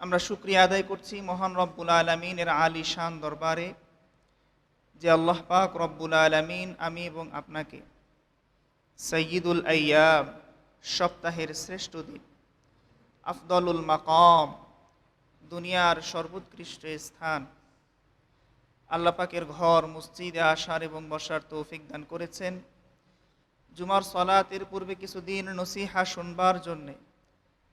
আমরা শুক্রিয়া আদায় করছি মহান রব্বুল আলমিনের আলী শান দরবারে, যে আল্লাহ পাক রব্বুল আলমিন আমি এবং আপনাকে সৈয়দুল আয়াব সপ্তাহের শ্রেষ্ঠ দিন, আফদলুল মাকাম, দুনিয়ার সর্বোৎকৃষ্ট স্থান, আল্লাহ পাকের ঘর, মসজিদে আসার এবং বসার তৌফিক দান করেছেন। জুমার সলাতের পূর্বে কিছুদিন নসিহা শুনবার জন্যে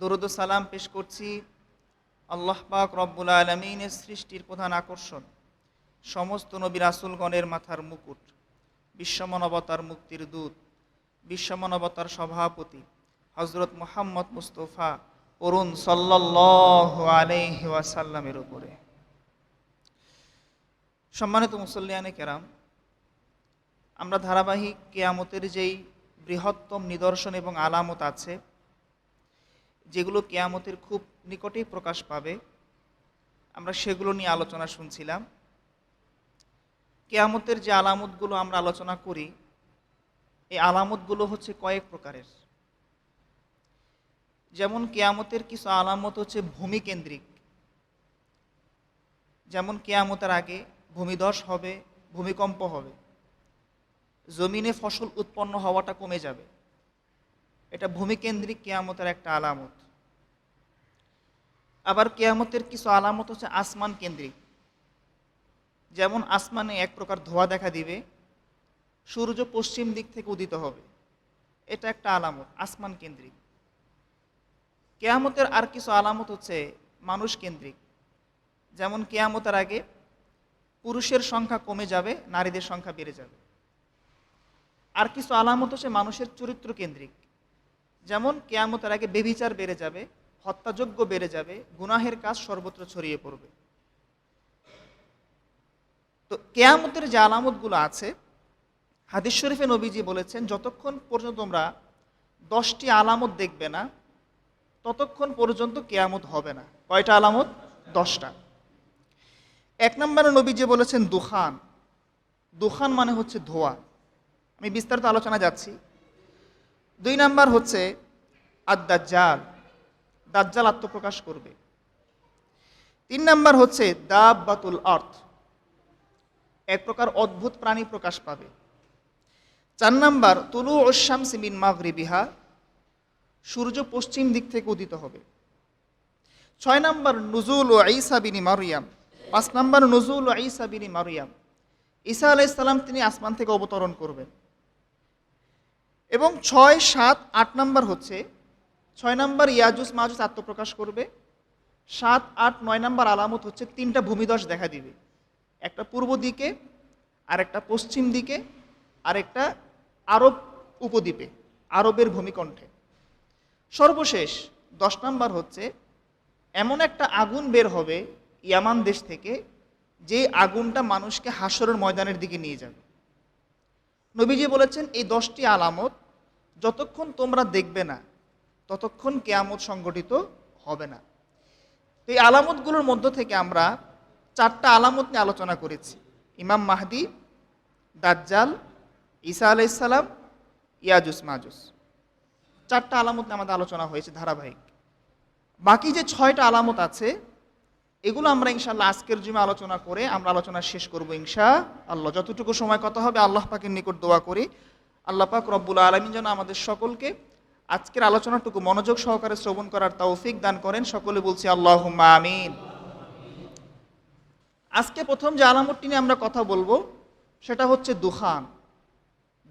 দরুদ সালাম পেশ করছি আল্লাহ পাক রব্বুল আলমিনের সৃষ্টির প্রধান আকর্ষণ, সমস্ত নবী রাসুলগণের মাথার মুকুট বিশ্বমানবতার মুক্তির দূত বিশ্বমানবতার সভাপতি হজরত মোহাম্মদ মুস্তফা অরুণ সাল্লাহ আলাইহি ওয়াসাল্লামের উপরে। সম্মানিত মুসল্লিয়ানে কেরাম, আমরা ধারাবাহিক কেয়ামতের যেই বৃহত্তম নিদর্শন এবং আলামত আছে যেগুলো কেয়ামতের খুব নিকটেই প্রকাশ পাবে, আমরা সেগুলো নিয়ে আলোচনা শুনছিলাম। কেয়ামতের যে আলামতগুলো আমরা আলোচনা করি, এই আলামতগুলো হচ্ছে কয়েক প্রকারের। যেমন কেয়ামতের কিছু আলামত হচ্ছে ভূমিকেন্দ্রিক। যেমন কেয়ামতের আগে ভূমিধস হবে, ভূমিকম্প হবে। জমিনে ফসল উৎপন্ন হওয়াটা কমে যাবে। এটা ভূমিকেন্দ্রিক কেয়ামতের একটা আলামত। আবার কেয়ামতের কিছু আলামত হচ্ছে আসমান কেন্দ্রিক। যেমন আসমানে এক প্রকার ধোয়া দেখা দিবে, সূর্য পশ্চিম দিক থেকে উদিত হবে। এটা একটা আলামত, আসমান কেন্দ্রিক। কেয়ামতের আর কিছু আলামত হচ্ছে মানুষ কেন্দ্রিক। যেমন কেয়ামতের আগে পুরুষের সংখ্যা কমে যাবে, নারীদের সংখ্যা বেড়ে যাবে। আর কিছু আলামত হচ্ছে মানুষের চরিত্র কেন্দ্রিক। যেমন কেয়ামতের আগে বেবিচার বেড়ে যাবে হত্যাযোগ্য বেড়ে যাবে, গুনাহের কাজ সর্বত্র ছড়িয়ে পড়বে। তো কেয়ামতের যে আলামতগুলো আছে, হাদিস শরীফে নবীজি বলেছেন, যতক্ষণ পর্যন্ত তোমরা দশটি আলামত দেখবে না, ততক্ষণ পর্যন্ত কেয়ামত হবে না। কয়টা আলামত? দশটা। এক নম্বরে নবীজি বলেছেন, দুখান। দুখান মানে হচ্ছে ধোয়া। আমি বিস্তারিত আলোচনা যাচ্ছি। দুই নাম্বার হচ্ছে আদাজ্জাল দাজ্জাল আত্মপ্রকাশ করবে। তিন নাম্বার হচ্ছে দাবাতুল অর্থ এক প্রকার অদ্ভুত প্রাণী প্রকাশ পাবে। চার নাম্বার তুলু ওসাম সিমিন মাগরিবিহা। সূর্য পশ্চিম দিক থেকে উদিত হবে। ছয় নাম্বার, নজুল ও আইসা বিনি মারিয়াম। পাঁচ নাম্বার, নজুল ও আইসা বিনি মারিয়াম। ঈসা আলাইসাল্লাম তিনি আসমান থেকে অবতরণ করবেন। এবং ছয় সাত আট নাম্বার হচ্ছে, ছয় নাম্বার ইয়াজুস মাজুস আত্মপ্রকাশ করবে, সাত আট নয় নাম্বার আলামত হচ্ছে তিনটা ভূমিদশ দেখা দিবে। একটা পূর্ব দিকে আর একটা পশ্চিম দিকে আর একটা আরব উপদ্বীপে, আরবের ভূমিকণ্ঠে। সর্বশেষ দশ নাম্বার হচ্ছে, এমন একটা আগুন বের হবে ইয়ামান দেশ থেকে, যে আগুনটা মানুষকে হাসরের ময়দানের দিকে নিয়ে যাবে। নবীজি বলেছেন, এই দশটি আলামত যতক্ষণ তোমরা দেখবে না, ততক্ষণ কেয়ামত সংগঠিত হবে না। তো এই আলামতগুলোর মধ্য থেকে আমরা চারটা আলামত নিয়ে আলোচনা করেছি। ইমাম মাহদি, দাজ্জাল, ঈসা আলাইসাল্লাম ইয়াজুস মাজুস। চারটা আলামত নিয়ে আমাদের আলোচনা হয়েছে ধারাবাহিক। বাকি যে ছয়টা আলামত আছে, এগুলো আমরা ইনশাল্লাহ আজকের জুমে আলোচনা করে আমরা আলোচনা শেষ করব ইনশা আল্লাহ যতটুকু সময় কথা হবে, আল্লাহ পাকের নিকট দোয়া করি আল্লাহ পাক রব্বুল আলমিন যেন আমাদের সকলকে আজকের আলোচনাটুকু মনোযোগ সহকারে শ্রবণ করার তৌফিক দান করেন। সকলে বলছি আল্লাহ আমিন। আজকে প্রথম যে আলামতটি নিয়ে আমরা কথা বলব, সেটা হচ্ছে দুখান।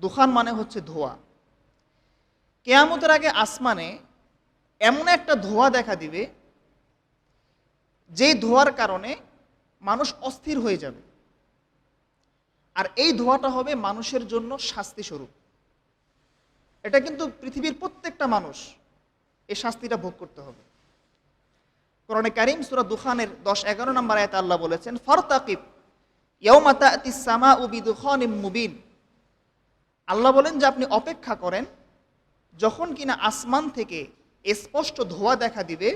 দুখান মানে হচ্ছে ধোয়া। কেয়ামতের আগে আসমানে এমন একটা ধোয়া দেখা দিবে, যেই ধোয়ার কারণে মানুষ অস্থির হয়ে যাবে। আর এই ধোঁয়াটা হবে মানুষের জন্য শাস্তি স্বরূপ এটা কিন্তু পৃথিবীর প্রত্যেকটা মানুষ এই শাস্তিটা ভোগ করতে হবে। কোরআনে কারিম সুরা দুখানের দশ এগারো নম্বর আয়াতে আল্লাহ বলেছেন, ফরতাকিব ইয়াউমাতা সামা উবি মুবিন। আল্লাহ বলেন যে আপনি অপেক্ষা করেন, যখন কিনা আসমান থেকে স্পষ্ট ধোঁয়া দেখা দিবে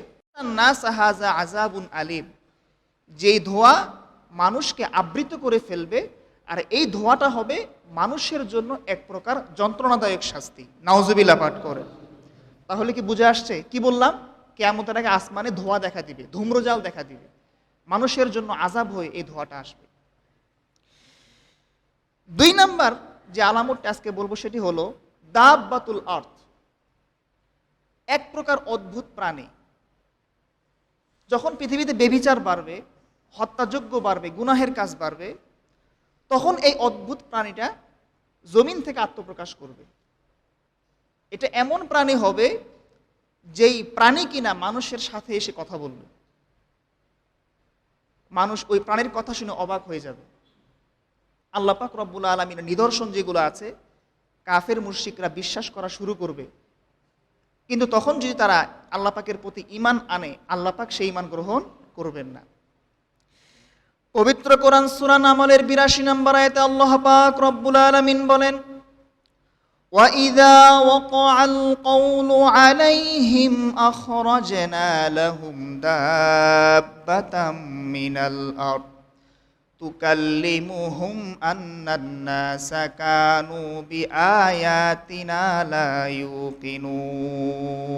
না সাহাজা আজাবুন আলিম। যেই ধোঁয়া মানুষকে আবৃত করে ফেলবে আর এই ধোঁয়াটা হবে মানুষের জন্য এক প্রকার যন্ত্রণাদায়ক শাস্তি। নাওজুবিল্লা পাঠ করে তাহলে কি বুঝে আসছে? কি বললাম? কেয়ামতের আগে আসমানে ধোঁয়া দেখা দিবে, ধূম্রজাল দেখা দিবে। মানুষের জন্য আজাব হয়ে এই ধোঁয়াটা আসবে। দুই নাম্বার যে আলামতটা আজকে বলব সেটি হলো দাব্বাতুল আর্থ এক প্রকার অদ্ভুত প্রাণী। যখন পৃথিবীতে বেবিচার বাড়বে হত্যাযোগ্য বাড়বে, গুনাহের কাজ বাড়বে তখন এই অদ্ভুত প্রাণীটা জমিন থেকে আত্মপ্রকাশ করবে। এটা এমন প্রাণী হবে যেই প্রাণী কিনা মানুষের সাথে এসে কথা বলবে। মানুষ ওই প্রাণীর কথা শুনে অবাক হয়ে যাবে। আল্লাহ পাক রব্বুল আলমিনের নিদর্শন যেগুলো আছে, কাফের মুশিকরা বিশ্বাস করা শুরু করবে। কিন্তু তখন যদি তারা আল্লাহ পাকের প্রতি ইমান আনে আল্লাপাক সেই ইমান গ্রহণ করবেন না। পবিত্র কোরআন সুরান আমলের বিরাশি নম্বর আয়তে আল্লাহ পাক রব্বুল আলমিন বলেন وإذا وقع القول عليهم أخرجنا لهم دابة من الأرض تكلمهم أن الناس كانوا بآياتنا لا يوقنون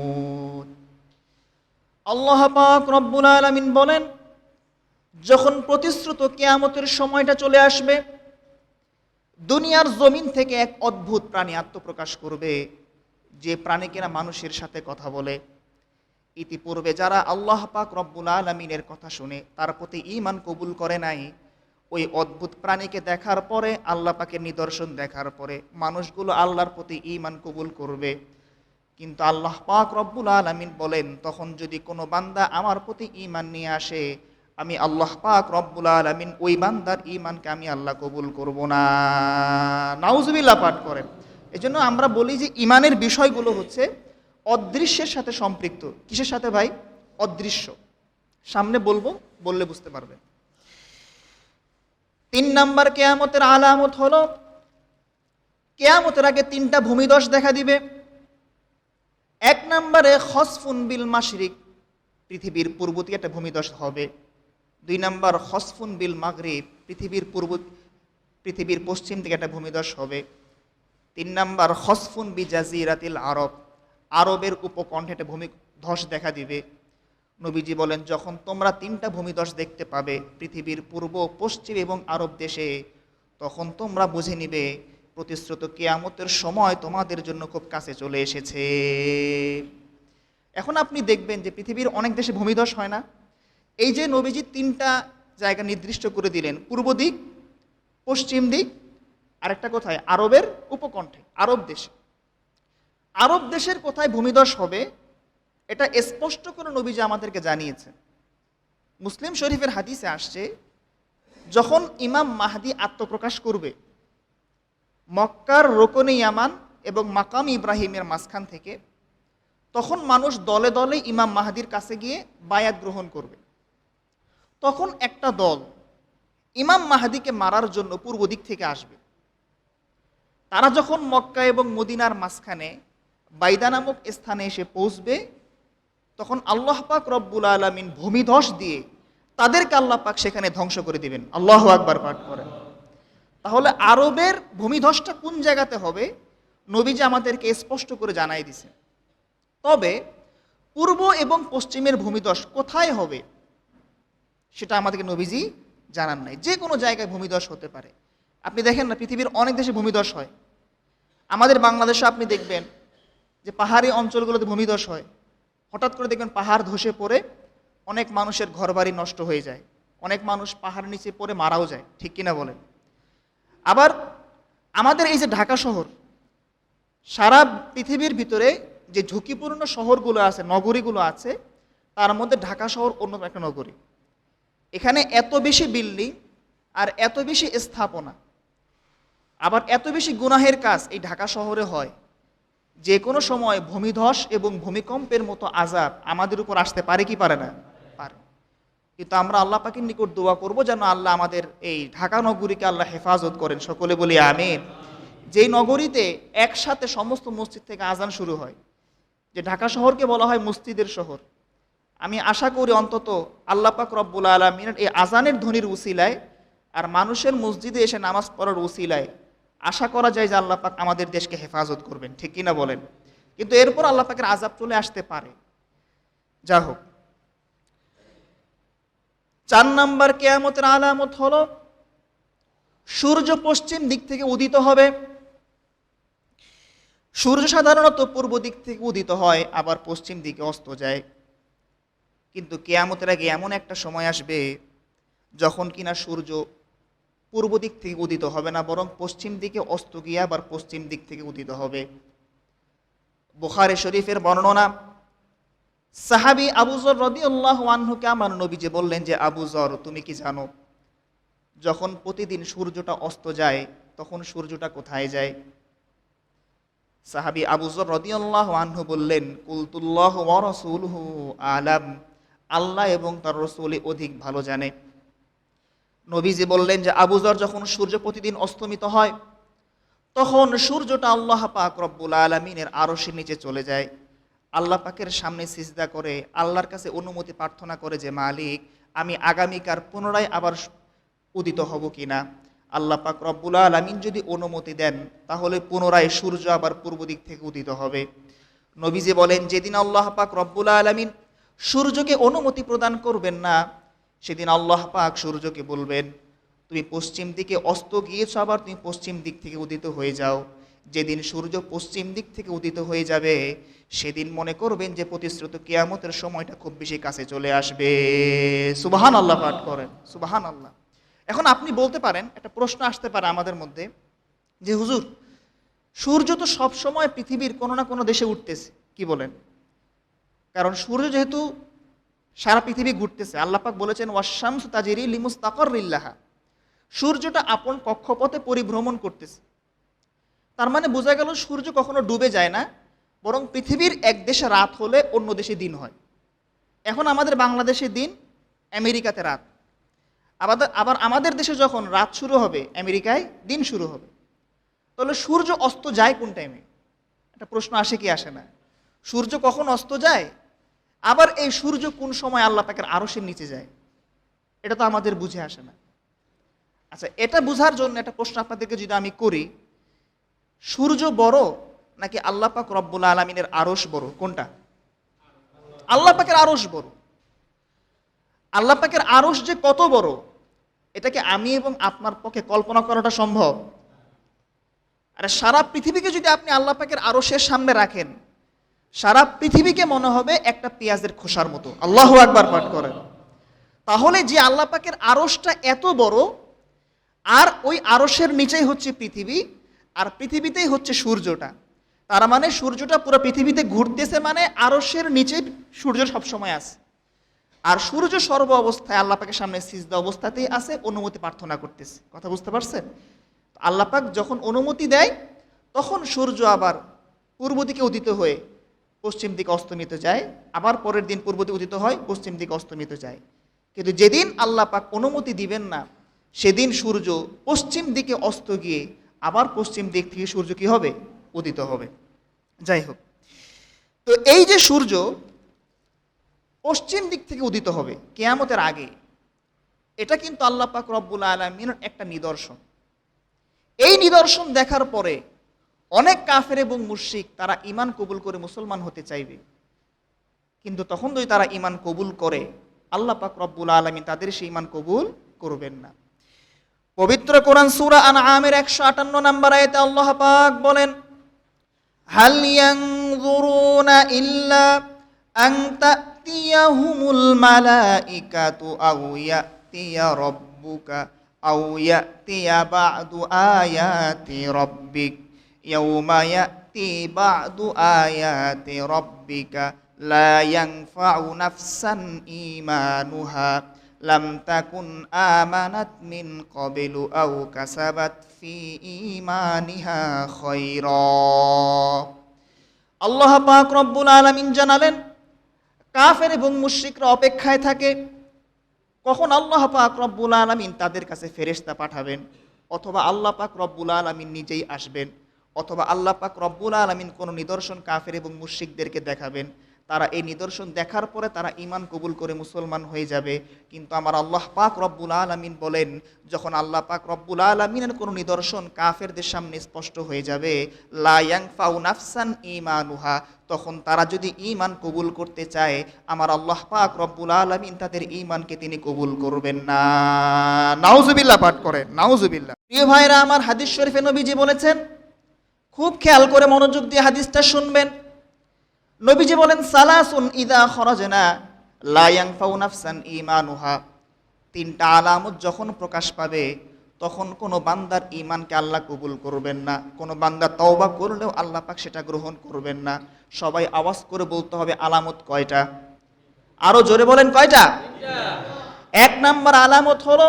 আল্লাহ পাক রব্বুল আলামিন বলেন যখন প্রতিশ্রুত কেয়ামতের সময়টা চলে আসবে, দুনিয়ার জমিন থেকে এক অদ্ভুত প্রাণী আত্মপ্রকাশ করবে, যে প্রাণী কিনা মানুষের সাথে কথা বলে। ইতিপূর্বে যারা আল্লাহ পাক রব্বুল আলমিনের কথা শুনে তার প্রতি ইমান কবুল করে নাই, ওই অদ্ভুত প্রাণীকে দেখার পরে, আল্লাহ পাকের নিদর্শন দেখার পরে মানুষগুলো আল্লাহর প্রতি ইমান কবুল করবে। কিন্তু আল্লাহ পাক রব্বুল আলমিন বলেন, তখন যদি কোনো বান্দা আমার প্রতি ইমান নিয়ে আসে আমি আল্লাহ পাক রব্বুল আলমিন ওই বান্দার ইমানকে আমি আল্লাহ কবুল করব না। নাউজবিল্লা পাঠ করেন। এই জন্য আমরা বলি যে ইমানের বিষয়গুলো হচ্ছে অদৃশ্যের সাথে সম্পৃক্ত। কিসের সাথে ভাই? অদৃশ্য। সামনে বলব, বললে বুঝতে পারবে তিন নাম্বার কেয়ামতের আলামত হলো, কেয়ামতের আগে তিনটা ভূমিদশ দেখা দিবে। এক নম্বরে খসফুন বিল মাশরিক, পৃথিবীর পূর্ব দিকে একটা ভূমিদশ হবে। দুই নম্বর, হসফুন বিল মাগরিব, পৃথিবীর পূর্ব, পৃথিবীর পশ্চিম দিকে একটা ভূমিদশ হবে। তিন নম্বর, হসফুন বি জাজিরাতিল আরব, আরবের উপকণ্ঠে একটা ভূমি ধস দেখা দিবে। নবীজি বলেন, যখন তোমরা তিনটা ভূমিদশ দেখতে পাবে, পৃথিবীর পূর্ব, পশ্চিম এবং আরব দেশে, তখন তোমরা বুঝে নিবে, প্রতিশ্রুত কেয়ামতের সময় তোমাদের জন্য খুব কাছে চলে এসেছে। এখন আপনি দেখবেন যে পৃথিবীর অনেক দেশে ভূমিধস হয় না। এই যে নবীজি তিনটা জায়গা নির্দিষ্ট করে দিলেন, পূর্ব দিক, পশ্চিম দিক, আরেকটা কোথায়? আরবের উপকণ্ঠে, আরব দেশে। আরব দেশের কোথায় ভূমিধস হবে, এটা স্পষ্ট করে নবীজি আমাদেরকে জানিয়েছে মুসলিম শরীফের হাদিসে আসছে, যখন ইমাম মাহাদি আত্মপ্রকাশ করবে, মক্কার রোকনে ইয়ামান এবং মাকাম ইব্রাহিমের মাঝখান থেকে, তখন মানুষ দলে দলে ইমাম মাহাদির কাছে গিয়ে বায়াত গ্রহণ করবে। তখন একটা দল ইমাম মাহাদিকে মারার জন্য পূর্ব দিক থেকে আসবে। তারা যখন মক্কা এবং মদিনার মাঝখানে বাইদা নামক স্থানে এসে পৌঁছবে, তখন আল্লাহ পাক রব্বুল আলমিন ভূমিধস দিয়ে তাদেরকে আল্লাহ পাক সেখানে ধ্বংস করে দিবেন। আল্লাহ আকবার পাঠ করেন। তাহলে আরবের ভূমিধসটা কোন জায়গাতে হবে? নবীজি আমাদেরকে স্পষ্ট করে জানাই দিছে তবে পূর্ব এবং পশ্চিমের ভূমিধস কোথায় হবে? সেটা আমাদেরকে নবীজি জানান নাই। যে কোনো জায়গায় ভূমিধস হতে পারে। আপনি দেখেন না, পৃথিবীর অনেক দেশে ভূমিধস হয়। আমাদের বাংলাদেশে আপনি দেখবেন যে পাহাড়ি অঞ্চলগুলোতে ভূমিধস হয়। হঠাৎ করে দেখবেন পাহাড় ধসে পড়ে অনেক মানুষের ঘরবাড়ি নষ্ট হয়ে যায়। অনেক মানুষ পাহাড় নিচে পড়ে মারাও যায়। ঠিক কিনা বলেন? আবার আমাদের এই যে ঢাকা শহর, সারা পৃথিবীর ভিতরে যে ঝুঁকিপূর্ণ শহরগুলো আছে, নগরীগুলো আছে, তার মধ্যে ঢাকা শহর অন্য একটা নগরী। এখানে এত বেশি বিল্ডিং আর এত বেশি স্থাপনা। আবার এত বেশি গুনাহের কাজ এই ঢাকা শহরে হয়। যে কোনো সময় ভূমিধস এবং ভূমিকম্পের মতো আজাব আমাদের উপর আসতে পারে কি পারে না? পারে। কিন্তু আমরা আল্লাহ পাকের নিকট দোয়া করব যেন আল্লাহ আমাদের এই ঢাকা নগরীকে আল্লাহ হেফাজত করেন। সকলে বলি আমিন। যেই নগরীতে একসাথে সমস্ত মসজিদ থেকে আজান শুরু হয়, যে ঢাকা শহরকে বলা হয় মসজিদের শহর আমি আশা করি অন্তত আল্লাহ পাক রব্বুল আলমিনের এই আজানের ধ্বনির উসিলায় আর মানুষের মসজিদে এসে নামাজ পড়ার উসিলায় আশা করা যায় যে আল্লাহ পাক আমাদের দেশকে হেফাজত করবেন, ঠিক কিনা বলেন? কিন্তু এরপর আল্লাহ পাকের আজাব চলে আসতে পারে। যা হোক। চার নাম্বার কেয়ামতের আলামত হলো, সূর্য পশ্চিম দিক থেকে উদিত হবে। সূর্য সাধারণত পূর্ব দিক থেকে উদিত হয়, আবার পশ্চিম দিকে অস্ত যায়। কিন্তু কেয়ামতের আগে এমন একটা সময় আসবে যখন কিনা সূর্য পূর্ব দিক থেকে উদিত হবে না, বরং পশ্চিম দিকে অস্ত গিয়ে আবার পশ্চিম দিক থেকে উদিত হবে। বুখারে শরীফের বর্ণনা, সাহাবি আবুজর রদি আল্লাহ আনহুকে আমার নবীজি বললেন যে আবুজর তুমি কি জানো, যখন প্রতিদিন সূর্যটা অস্ত যায়, তখন সূর্যটা কোথায় যায়? সাহাবি আবুজর রদিয়াল্লাহ আনহু বললেন, কুলতুল্লাহ আলাম। আল্লাহ এবং তার রসুলি অধিক ভালো জানে। নবীজি বললেন যে আবুজর যখন সূর্য প্রতিদিন অস্তমিত হয়, তখন সূর্যটা আল্লাহ পাক রব্বুল আলমিনের আরশের নিচে চলে যায়। আল্লাহ পাকের সামনে সিজদা করে, আল্লাহর কাছে অনুমতি প্রার্থনা করে যে, মালিক, আমি আগামীকার পুনরায় আবার উদিত হব কিনা? আল্লাহ পাক রব্বুল আলমিন যদি অনুমতি দেন, তাহলে পুনরায় সূর্য আবার পূর্ব দিক থেকে উদিত হবে। নবীজি বলেন, যেদিন আল্লাহ পাক রব্বুল আলমিন সূর্যকে অনুমতি প্রদান করবেন না। সেদিন আল্লাহ পাক সূর্যকে বলবেন, তুমি পশ্চিম দিকে অস্ত গিয়েছ, আবার তুমি পশ্চিম দিক থেকে উদিত হয়ে যাও। যেদিন সূর্য পশ্চিম দিক থেকে উদিত হয়ে যাবে, সেদিন মনে করবেন যে প্রতিশ্রুত কেয়ামতের সময়টা খুব বেশি কাছে চলে আসবে। সুবাহান আল্লাহ পাঠ করেন সুবাহান আল্লাহ এখন আপনি বলতে পারেন, একটা প্রশ্ন আসতে পারে আমাদের মধ্যে, যে হুজুর, সূর্য তো সব সময় পৃথিবীর কোনো না কোনো দেশে উঠতেছে, কি বলেন? কারণ সূর্য যেহেতু সারা পৃথিবী ঘুরতেছে আল্লাপাক বলেছেন ওয়াশামস তাজিরি লিমুস তাকর ইল্লাহা সূর্যটা আপন কক্ষপথে পরিভ্রমণ করতেছে। তার মানে বোঝা গেল সূর্য কখনো ডুবে যায় না, বরং পৃথিবীর এক দেশে রাত হলে অন্য দেশে দিন হয়। এখন আমাদের বাংলাদেশে দিন, আমেরিকাতে রাত। আবার আবার আমাদের দেশে যখন রাত শুরু হবে, আমেরিকায় দিন শুরু হবে। তাহলে সূর্য অস্ত যায় কোন টাইমে একটা প্রশ্ন আসে কি আসে না? সূর্য কখন অস্ত যায়? আবার এই সূর্য কোন সময় আল্লাহ পাকের আরশের নিচে যায়? এটা তো আমাদের বুঝে আসে না। আচ্ছা এটা বোঝার জন্য একটা প্রশ্ন আপনাদেরকে যদি আমি করি, সূর্য বড় নাকি আল্লাহ পাক রব্বুল আলমিনের আরশ বড়? কোনটা? আল্লাহ পাকের আরশ বড়। আল্লাহ পাকের আরশ যে কত বড় এটাকে আমি এবং আপনার পক্ষে কল্পনা করাটা সম্ভব? আরে সারা পৃথিবীকে যদি আপনি আল্লাহ পাকের আরশের সামনে রাখেন সারা পৃথিবীকে মনে হবে একটা পেঁয়াজের খোসার মতো। আল্লাহ একবার পাঠ করেন। তাহলে যে আল্লাহ পাকের আরশটা এত বড়, আর ওই আরশের নিচেই হচ্ছে পৃথিবী, আর পৃথিবীতেই হচ্ছে সূর্যটা। তার মানে সূর্যটা পুরো পৃথিবীতে ঘুরতেছে মানে আরশের নিচে সূর্য সবসময় আছে। আর সূর্য সর্ব অবস্থায় আল্লাহ পাকের সামনে সিজদা অবস্থাতেই আছে, অনুমতি প্রার্থনা করতেছে। কথা বুঝতে পারছেন? আল্লাহ পাক যখন অনুমতি দেয়, তখন সূর্য আবার পূর্ব দিকে উদিত হয়ে পশ্চিম দিকে অস্তমিত যায়, আবার পরের দিন পূর্ব দিকে উদিত হয়, পশ্চিম দিকে অস্তমিত যায়। কিন্তু যেদিন আল্লাহ পাক অনুমতি দিবেন না, সেদিন সূর্য পশ্চিম দিকে অস্ত গিয়ে আবার পশ্চিম দিক থেকে সূর্য কি হবে? উদিত হবে। যাই হোক, তো এই যে সূর্য পশ্চিম দিক থেকে উদিত হবে কেয়ামতের আগে, এটা কিন্তু আল্লাহ পাক রব্বুল আলমিনের একটা নিদর্শন। এই নিদর্শন দেখার পরে অনেক কাফের এবং মুর্শিক তারা ইমান কবুল করে মুসলমান হতে চাইবে। কিন্তু তখন যদি তারা ইমান কবুল করে, আল্লাহ পাক রব্বুল আলমী তাদের সেই ইমান কবুল করবেন না। পবিত্র কোরআন সুরা আন আমের একশো আটান্ন নাম্বার আয়তে আল্লাহ পাক বলেন, হাল ইয়ানজুরুনা ইল্লা আন তাতিয়াহুমুল মালাইকাতু আও ইয়াতিয়া রাব্বুকা আও ইয়াতিয়া বা'দু আয়াতি রাব্বিক। ইয়াউমা ইয়াতি বা'দু আয়াতি রাব্বিকা লা ইয়ানফা'ু নাফসান ঈমানুহা লাম তাকুন আমানাত মিন কবিলু আও কাসাবাত ফি ইমানিহা খৈরা আল্লাহ পাক রব্বুল আলামিন জানালেন, কাফের এবং মুশরিকরা অপেক্ষায় থাকে, কখন আল্লাহ পাক রব্বুল আলমিন তাদের কাছে ফেরেশতা পাঠাবেন অথবা আল্লাহ পাক রব্বুল আলমিন নিজেই আসবেন? অথবা আল্লাহ পাক রব্বুল আলমিন কোনো নিদর্শন কাফের এবং মুশরিকদেরকে দেখাবেন। তারা এই নিদর্শন দেখার পরে তারা ইমান কবুল করে মুসলমান হয়ে যাবে। কিন্তু আমার আল্লাহ পাক রব্বুল আলমিন বলেন, যখন আল্লাহ পাক রব্বুল আলমিনের কোনো নিদর্শন কাফেরদের সামনে স্পষ্ট হয়ে যাবে লায়াং ফাউ নাফসান ইমানুহা তখন তারা যদি ইমান কবুল করতে চায়, আমার আল্লাহ পাক রব্বুল আলমিন তাদের ইমানকে তিনি কবুল করবেন না। নাউজুবিল্লাহ পাঠ করেন, নাউজুবিল্লাহ। প্রিয় ভাইরা, আমার হাদিস শরীফে নবীজি বলেছেন খুব খেয়াল করে মনোযোগ দিয়ে হাদিসটা শুনবেন। নবীজি বলেন সালাসুন ইদা খরজনা লায়াং ফাউনাফসান ইমানুহা তিনটা আলামত যখন প্রকাশ পাবে তখন কোনো বান্দার ইমানকে আল্লাহ কবুল করবেন না। কোনো বান্দা তওবা করলেও আল্লাহ পাক সেটা গ্রহণ করবেন না। সবাই আওয়াজ করে বলতে হবে আলামত কয়টা? আরও জোরে বলেন কয়টা? এক নাম্বার আলামত হলো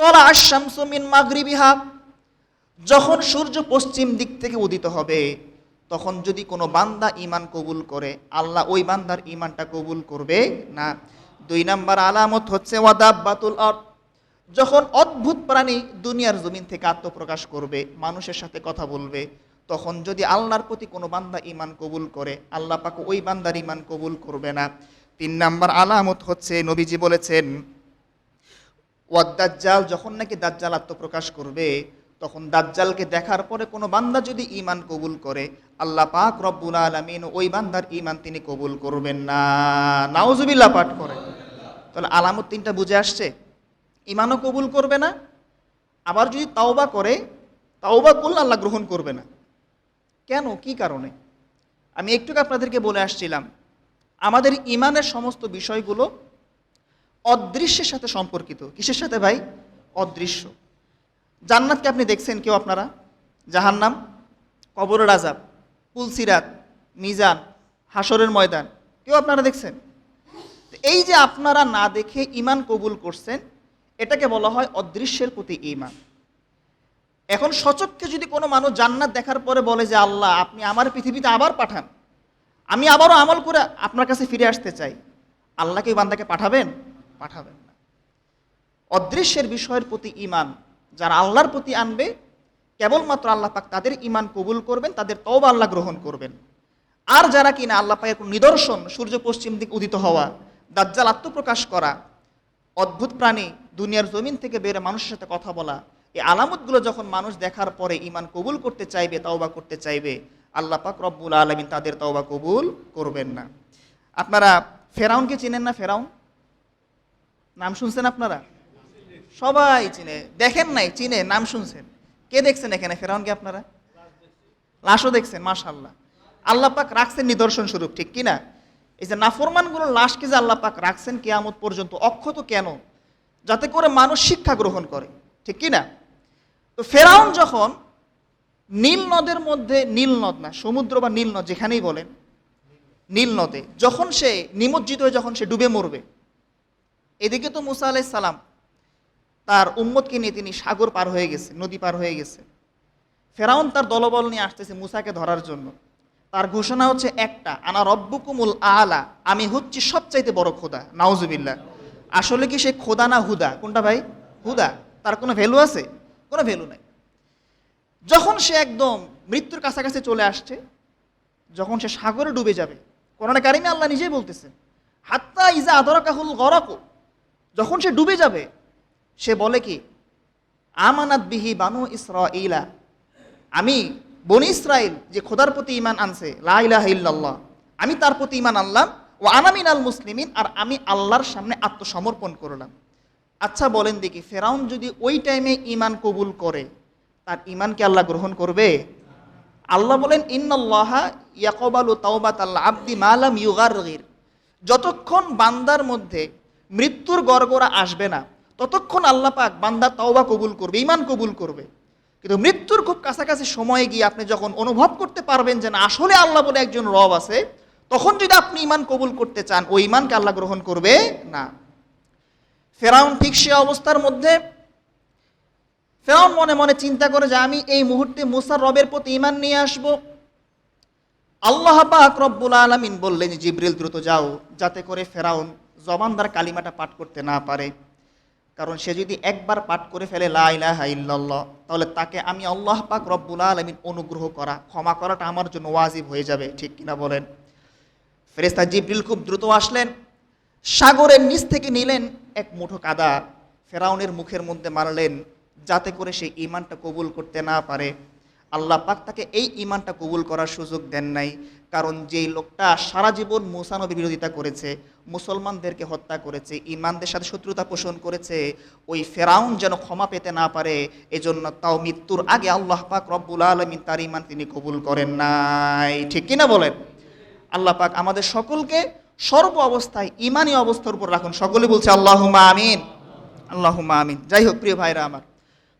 তলা আশামসু মিন মাগরিবিহা। যখন সূর্য পশ্চিম দিক থেকে উদিত হবে, তখন যদি কোনো বান্দা ইমান কবুল করে, আল্লাহ ওই বান্দার ইমানটা কবুল করবে না। দুই নাম্বার আলামত হচ্ছে, ওয়াদাব্বাতুল আরদ। যখন অদ্ভুত প্রাণী দুনিয়ার জমিন থেকে আত্মপ্রকাশ করবে, মানুষের সাথে কথা বলবে, তখন যদি আল্লাহর প্রতি কোনো বান্দা ইমান কবুল করে, আল্লাহ পাক ওই বান্দার ইমান কবুল করবে না। তিন নাম্বার আলামত হচ্ছে, নবীজি বলেছেন ওয়াদ্দাজ্জাল যখন নাকি দাজ্জাল আত্মপ্রকাশ করবে তখন দাজ্জালকে দেখার পরে কোনো বান্দা যদি ইমান কবুল করে, আল্লাহ পাক রব্বুল আলমিন ওই বান্দার ইমান তিনি কবুল করবেন না। নাউজুবিল্লাহ পাঠ করে তাহলে আলামত তিনটা বুঝে আসছে? ইমানও কবুল করবে না, আবার যদি তাওবা করে, তাওবা করলে আল্লাহ গ্রহণ করবে না। কেন? কি কারণে? আমি একটু আপনাদেরকে বলে আসছিলাম, আমাদের ইমানের সমস্ত বিষয়গুলো অদৃশ্যের সাথে সম্পর্কিত। কিসের সাথে ভাই? অদৃশ্য। জান্নাতকে আপনি দেখছেন কেউ আপনারা? জাহান্নাম, কবরের আজাব পুলসিরাত, মিজান হাসরের ময়দান, কেউ আপনারা দেখছেন? এই যে আপনারা না দেখে ইমান কবুল করছেন, এটাকে বলা হয় অদৃশ্যের প্রতি ইমান এখন সচক্ষে যদি কোনো মানুষ জান্নাত দেখার পরে বলে যে, আল্লাহ, আপনি আমার পৃথিবীতে আবার পাঠান। আমি আবারও আমল করে আপনার কাছে ফিরে আসতে চাই। আল্লাহকে বান্দাকে পাঠাবেন? পাঠাবেন না। অদৃশ্যের বিষয়ের প্রতি ইমান যারা আল্লাহর প্রতি আনবে, কেবলমাত্র আল্লাহ পাক তাদের ইমান কবুল করবেন, তাদের তওবা আল্লাহ গ্রহণ করবেন। আর যারা কিনা আল্লাহ পাকের নিদর্শন, সূর্য পশ্চিম দিক উদিত হওয়া, দাজ্জাল আত্মপ্রকাশ করা, অদ্ভুত প্রাণী দুনিয়ার জমিন থেকে বেরে মানুষের সাথে কথা বলা, এই আলামতগুলো যখন মানুষ দেখার পরে ইমান কবুল করতে চাইবে, তওবা করতে চাইবে, আল্লাহ পাক রব্বুল আলমিন তাদের তওবা কবুল করবেন না। আপনারা ফেরাউনকে চিনেন না ফেরাউন? নাম শুনছেন আপনারা? সবাই চিনে। দেখেন নাই, চিনে, নাম শুনছেন। কে দেখছেন এখানে? ফেরাউনকে আপনারা? লাশও দেখছেন মাশাল্লাহ আল্লাহ পাক রাখছেন নিদর্শন স্বরূপ, ঠিক কিনা এই যে নাফরমানগুলোর লাশকে যে আল্লাহ পাক রাখছেন কেয়ামত পর্যন্ত, অক্ষত কেন? যাতে করে মানুষ শিক্ষা গ্রহণ করে, ঠিক কিনা তো ফেরাউন যখন নীল নদের মধ্যে, নীল নদ না, সমুদ্র বা নীল নদ যেখানেই বলেন, নীল নদে, যখন সে নিমজ্জিত হয়ে যখন সে ডুবে মরবে, এদিকে তো মুসা আলাইহিস সালাম তার উম্মতকে নিয়ে তিনি সাগর পার হয়ে গেছে, নদী পার হয়ে গেছে। ফেরাউন তার দলবল নিয়ে আসতেছে মুসাকে ধরার জন্য। তার ঘোষণা হচ্ছে একটা, আনা রব্বুকুমুল আলা আমি হচ্ছি সবচাইতে বড় খোদা, নাউজুবিল্লাহ। আসলে কি সে খোদা না হুদা? কোনটা ভাই? হুদা। তার কোনো ভ্যালু আছে? কোনো ভ্যালু নাই। যখন সে একদম মৃত্যুর কাছাকাছি চলে আসছে, যখন সে সাগরে ডুবে যাবে, কোরআনে কারিমে আল্লাহ নিজেই বলতেছেন হাত্তা ইজা আদরাকাহুল গরক যখন সে ডুবে যাবে সে বলে কি, আমানাত বিহি বানু ইসরা ইলা আমি বনি ইসরাইল যে খোদার প্রতি ইমান আনছে, লা ইলাহা ইল্লাল্লাহ, আমি তার প্রতি ইমান আনলাম ও আনামিন আল মুসলিমিন, আর আমি আল্লাহর সামনে আত্মসমর্পণ করলাম। আচ্ছা বলেন দেখি, ফেরাউন যদি ওই টাইমে ইমান কবুল করে, তার ইমানকে আল্লাহ গ্রহণ করবে? আল্লাহ বলেন, ইন্নাল্লাহা ইয়াকবালু তাওবাত আল্লাহ আব্দি মালাম ইউগারগির, যতক্ষণ বান্দার মধ্যে মৃত্যুর গড়গড়া আসবে না ততক্ষণ আল্লাহ পাক বান্দা তাওবা কবুল করবে ইমান কবুল করবে। কিন্তু মৃত্যুর খুব কাছাকাছি সময়ে গিয়ে আপনি যখন অনুভব করতে পারবেন যে না, আসলে আল্লাহ বলে একজন রব আছে, তখন যদি আপনি ইমান কবুল করতে চান, ওই ইমানকে আল্লাহ গ্রহণ করবে না। ফেরাউন ঠিক সে অবস্থার মধ্যে, ফেরাউন মনে মনে চিন্তা করে যে আমি এই মুহূর্তে মুসার রবের প্রতি ইমান নিয়ে আসব। আল্লাহ পাক রব্বুল আলমিন বললেন জিব্রিল, দ্রুত যাও, যাতে করে ফেরাউন জবানদার কালিমাটা পাঠ করতে না পারে। কারণ সে যদি একবার পাঠ করে ফেলে, লা ইলাহা ইল্লাল্লাহ তাহলে তাকে আমি আল্লাহ পাক রব্বুল আলমিন অনুগ্রহ করা, ক্ষমা করাটা আমার জন্য ওয়াজিব হয়ে যাবে, ঠিক কিনা বলেন? ফেরেস্তা জিব্রিল খুব দ্রুত আসলেন, সাগরের নিচ থেকে নিলেন এক মুঠো কাদা, ফেরাউনের মুখের মধ্যে মারলেন, যাতে করে সে ইমানটা কবুল করতে না পারে। আল্লাহ পাক তাকে এই ইমানটা কবুল করার সুযোগ দেন নাই। কারণ যেই লোকটা সারা জীবন মুসানবীর বিরোধিতা করেছে, মুসলমানদেরকে হত্যা করেছে ইমানদের সাথে শত্রুতা পোষণ করেছে, ওই ফেরাউন যেন ক্ষমা পেতে না পারে, এজন্য তাও মৃত্যুর আগে আল্লাহ পাক রব্বুল আলমিন তার ইমান তিনি কবুল করেন নাই। ঠিক কিনা বলেন? আল্লাহ পাক আমাদের সকলকে সর্ব অবস্থায় ইমানি অবস্থার উপর রাখুন। সকলে বলছে আল্লাহুমা আমিন। আল্লাহ আমিন। যাই হোক, প্রিয় ভাইরা আমার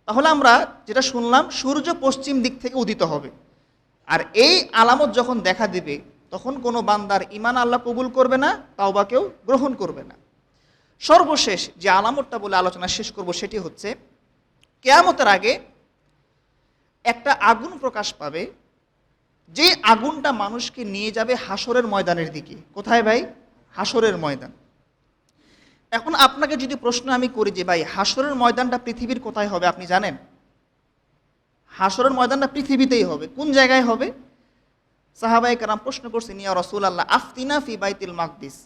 তাহলে আমরা যেটা শুনলাম, সূর্য পশ্চিম দিক থেকে উদিত হবে। আর এই আলামত যখন দেখা দিবে, তখন কোনো বান্দার ইমান আল্লাহ কবুল করবে না তাও বা কেউ গ্রহণ করবে না। সর্বশেষ যে আলামতটা বলে আলোচনা শেষ করব সেটি হচ্ছে, কেয়ামতের আগে একটা আগুন প্রকাশ পাবে, যে আগুনটা মানুষকে নিয়ে যাবে হাসরের ময়দানের দিকে। কোথায় ভাই? হাসরের ময়দান। এখন আপনাকে যদি প্রশ্ন আমি করি যে, ভাই হাসরের ময়দানটা পৃথিবীর কোথায় হবে? আপনি জানেন? হাসরের ময়দানটা পৃথিবীতেই হবে। কোন জায়গায় হবে? সাহাবাই কারাম প্রশ্ন করছেন, ইয়া রসুল আল্লাহ আফতিনা ফি বাইতুল মাকদিস।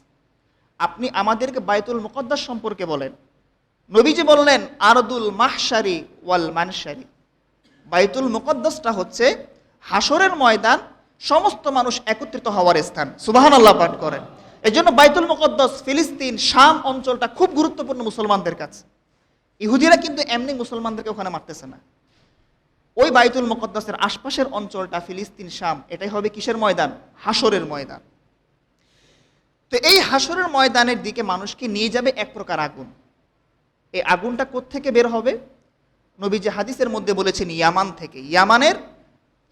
আপনি আমাদেরকে বাইতুল মুকদ্দাস সম্পর্কে বলেন। নবীজি বললেন, আরদুল মাহশারি ওয়াল মানশারি। বাইতুল মুকদ্দাসটা হচ্ছে হাসরের ময়দান, সমস্ত মানুষ একত্রিত হওয়ার স্থান। সুবাহান আল্লাহ পাঠ করেন। এই জন্য বাইতুল মুকদ্দাস, ফিলিস্তিন, শাম অঞ্চলটা খুব গুরুত্বপূর্ণ মুসলমানদের কাছে। ইহুদিরা কিন্তু এমনি মুসলমানদেরকে ওখানে মারতেছে না। ওই বাইতুল মুকদ্দাসের আশপাশের অঞ্চলটা ফিলিস্তিন, শাম, এটাই হবে কিসের ময়দান? হাসরের ময়দান। তো এই হাসরের ময়দানের দিকে মানুষকে নিয়ে যাবে এক প্রকার আগুন। এই আগুনটা কোত্থেকে বের হবে? নবীজি হাদিসের মধ্যে বলেছেন ইয়ামান থেকে। ইয়ামানের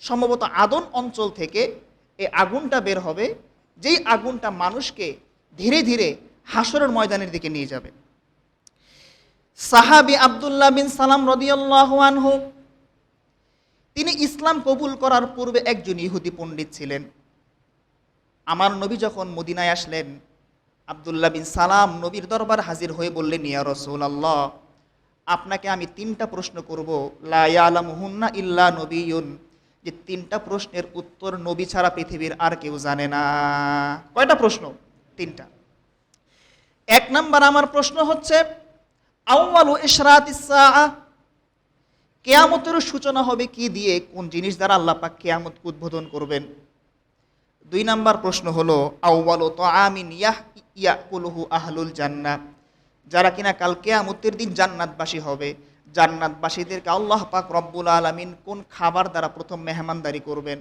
সম্ভবত আদন অঞ্চল থেকে এই আগুনটা বের হবে যেই আগুনটা মানুষকে ধীরে ধীরে হাসরের ময়দানের দিকে নিয়ে যাবে। সাহাবি আবদুল্লাহ বিন সালাম রদিয়াল্লাহ আনহু, তিনি ইসলাম কবুল করার পূর্বে একজন ইহুদি পণ্ডিত ছিলেন। আমার নবী যখন মদিনায় আসলেন, আবদুল্লাহ বিন সালাম নবীর দরবার হাজির হয়ে বললেন, ইয়া রসুল আপনাকে আমি তিনটা প্রশ্ন করব। লা ইয়ালাম হুন্না ইল্লা নবীন যে তিনটা প্রশ্নের উত্তর নবী ছাড়া পৃথিবীর আর কেউ জানে না। কয়টা প্রশ্ন? তিনটা। এক নাম্বার আমার প্রশ্ন হচ্ছে, আউয়ালু ইশরাত কেয়ামতের সূচনা হবে কি দিয়ে? কোন জিনিস দ্বারা আল্লাহ পাক কেয়ামত উদ্বোধন করবেন? দুই নাম্বার প্রশ্ন হলো, আউয়ালু তো আমিন ইয়াহ, ইয়াকুলহু আহলুল জান্নাত যারা কিনা কাল কেয়ামতের দিন জান্নাতবাসী হবে। জান্নাতবাসীদেরকে আল্লাহ পাক রব্বুল আলমিন কোন খাবার দ্বারা প্রথম মেহমানদারি করবেন?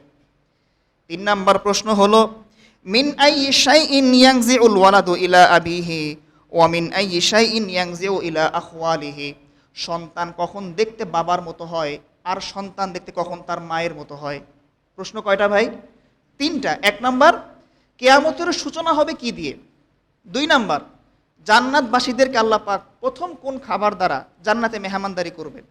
তিন নাম্বার প্রশ্ন হলো, মিন আই ইশাই ইন ইয়াংজি উল ওয়ালাদু ইলা আবিহি ও মিন আই ইশাই ইন ইয়াংজি ইলা আখওয়ালিহি? সন্তান কখন দেখতে বাবার মতো হয় আর সন্তান দেখতে কখন তার মায়ের মতো হয়? প্রশ্ন কয়টা ভাই? তিনটা। এক নাম্বার, কেয়ামতের সূচনা হবে কি দিয়ে? দুই নাম্বার জান্নাতবাসীদেরকে আল্লাহ পাক প্রথম কোন খাবার দ্বারা জান্নাতে মেহমানদারি করবেন?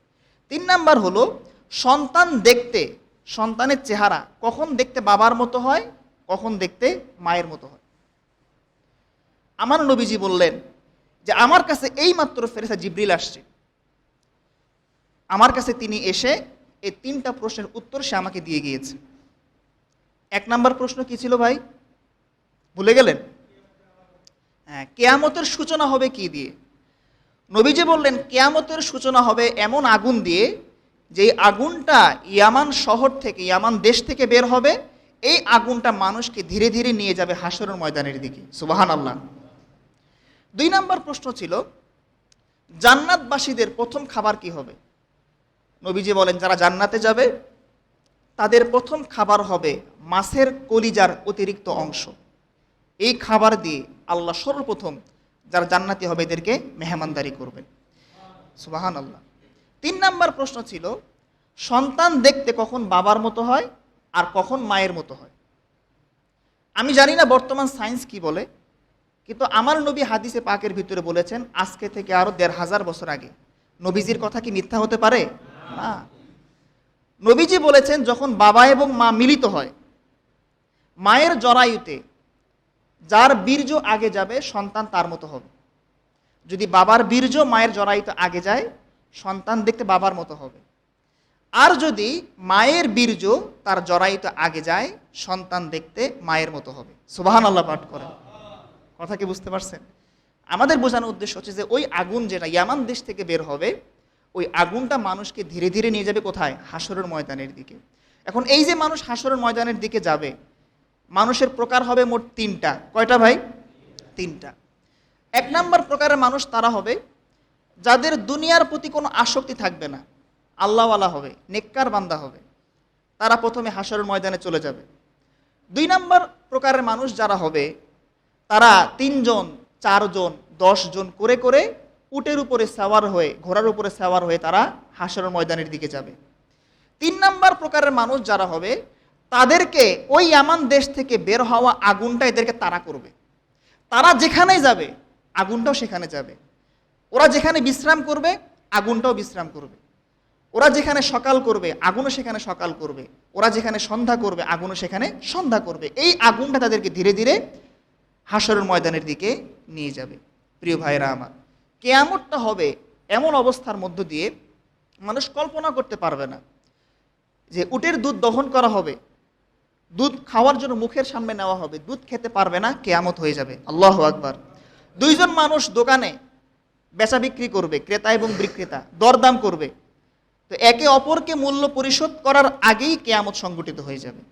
তিন নাম্বার হলো সন্তান দেখতে, সন্তানের চেহারা কখন দেখতে বাবার মতো হয়, কখন দেখতে মায়ের মতো হয়। আমার নবীজি বললেন যে, আমার কাছে এই মাত্র ফেরেসা জিব্রিল আসছে। আমার কাছে তিনি এসে এই তিনটা প্রশ্নের উত্তর সে আমাকে দিয়ে গিয়েছে। এক নাম্বার প্রশ্ন কি ছিল ভাই? ভুলে গেলেন? হ্যাঁ কেয়ামতের সূচনা হবে কি দিয়ে? নবীজি বললেন, কেয়ামতের সূচনা হবে এমন আগুন দিয়ে, যেই আগুনটা ইয়ামান শহর থেকে, ইয়ামান দেশ থেকে বের হবে, এই আগুনটা মানুষকে ধীরে ধীরে নিয়ে যাবে হাসরের ময়দানের দিকে। সুবাহান আল্লাহ দুই নম্বর প্রশ্ন ছিল, জান্নাতবাসীদের প্রথম খাবার কি হবে? নবীজি বলেন, যারা জান্নাতে যাবে, তাদের প্রথম খাবার হবে মাছের কলিজার অতিরিক্ত অংশ। এই খাবার দিয়ে আল্লাহ সর্বপ্রথম যারা জান্নাতি হবে এদেরকে মেহমানদারি করবেন। সুবাহান আল্লাহ তিন নাম্বার প্রশ্ন ছিল, সন্তান দেখতে কখন বাবার মতো হয় আর কখন মায়ের মতো হয়? আমি জানি না বর্তমান সায়েন্স কি বলে, কিন্তু আমার নবী হাদিসে পাকের ভিতরে বলেছেন, আজকে থেকে আরও দেড় হাজার বছর আগে। নবীজির কথা কি মিথ্যা হতে পারে? না। নবীজি বলেছেন, যখন বাবা এবং মা মিলিত হয়, মায়ের জরায়ুতে যার বীর্য আগে যাবে, সন্তান তার মতো হবে। যদি বাবার বীর্য মায়ের জরায়ুতে আগে যায়, সন্তান দেখতে বাবার মতো হবে। আর যদি মায়ের বীর্য তার জরায়ুতে আগে যায়, সন্তান দেখতে মায়ের মতো হবে। সুবাহান আল্লাহ পাঠ করেন। কথা কি বুঝতে পারছেন? আমাদের বোঝানোর উদ্দেশ্য হচ্ছে যে, ওই আগুন যেটা ইয়ামান দেশ থেকে বের হবে, ওই আগুনটা মানুষকে ধীরে ধীরে নিয়ে যাবে কোথায়? হাসরের ময়দানের দিকে। এখন এই যে মানুষ হাসরের ময়দানের দিকে যাবে মানুষের প্রকার হবে মোট তিনটা। কয়টা ভাই? তিনটা। এক নাম্বার প্রকারের মানুষ তারা হবে যাদের দুনিয়ার প্রতি কোনো আসক্তি থাকবে না। আল্লাহওয়ালা হবে, নেককার বান্দা হবে। তারা প্রথমে হাসরের ময়দানে চলে যাবে। দুই নাম্বার প্রকারের মানুষ যারা হবে, তারা তিনজন, চারজন জন করে করে উটের উপরে সাওয়ার হয়ে, ঘোড়ার উপরে সাওয়ার হয়ে তারা হাসরের ময়দানের দিকে যাবে। তিন নাম্বার প্রকারের মানুষ যারা হবে তাদেরকে ওই আমান দেশ থেকে বের হওয়া আগুনটা এদেরকে তাড়া করবে। তারা যেখানেই যাবে, আগুনটাও সেখানে যাবে। ওরা যেখানে বিশ্রাম করবে, আগুনটাও বিশ্রাম করবে। ওরা যেখানে সকাল করবে, আগুনও সেখানে সকাল করবে। ওরা যেখানে সন্ধ্যা করবে, আগুনও সেখানে সন্ধ্যা করবে। এই আগুনটা তাদেরকে ধীরে ধীরে হাসরের ময়দানের দিকে নিয়ে যাবে। প্রিয় ভাইরা আমার, কেয়ামতটা হবে এমন অবস্থার মধ্য দিয়ে মানুষ কল্পনা করতে পারবে না যে উটের দুধ দহন করা হবে দুধ খাওয়ার জন্য মুখের সামনে নেওয়া হবে। দুধ খেতে পারবে না, কেয়ামত হয়ে যাবে। আল্লাহ আকবার। দুইজন মানুষ দোকানে বেচা বিক্রি করবে, ক্রেতা এবং বিক্রেতা, দরদাম করবে। তো একে অপরকে মূল্য পরিশোধ করার আগেই কেয়ামত সংগঠিত হয়ে যাবে।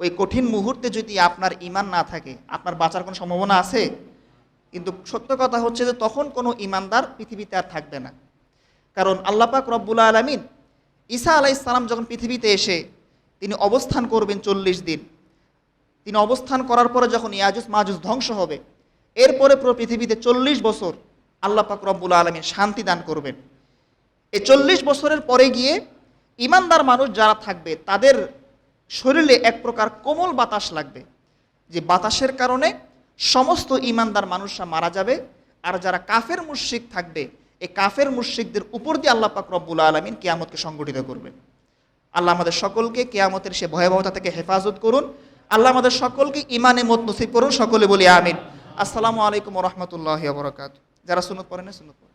ওই কঠিন মুহূর্তে যদি আপনার ইমান না থাকে, আপনার বাঁচার কোনো সম্ভাবনা আছে? কিন্তু সত্য কথা হচ্ছে যে তখন কোনো ইমানদার পৃথিবীতে আর থাকবে না। কারণ আল্লাপাক রব্বুল্লা আলমিন ঈসা আলাইসালাম যখন পৃথিবীতে এসে তিনি অবস্থান করবেন চল্লিশ দিন। তিনি অবস্থান করার পরে যখন ইয়াজুস মাজুস ধ্বংস হবে, এরপরে পুরো পৃথিবীতে চল্লিশ বছর আল্লাহ পাক রব্বুল আলমিন শান্তি দান করবেন। এই চল্লিশ বছরের পরে গিয়ে ইমানদার মানুষ যারা থাকবে, তাদের শরীরে এক প্রকার কোমল বাতাস লাগবে, যে বাতাসের কারণে সমস্ত ইমানদার মানুষরা মারা যাবে আর যারা কাফের মুশিক থাকবে, এই কাফের মুশিকদের উপর দিয়ে আল্লাহ পাক রব্বুল আলমিন কেয়ামতকে সংগঠিত করবেন। আল্লাহ আমাদের সকলকে কেয়ামতের সে ভয়াবহতা থেকে হেফাজত করুন। আল্লাহ আমাদের সকলকে ইমানে মত নসিব করুন, সকলে বলি আমিন। আসসালামু আলাইকুম রহমতুল্লাহ বরকাত যারা সুনত পড়েন সুনত পড়েন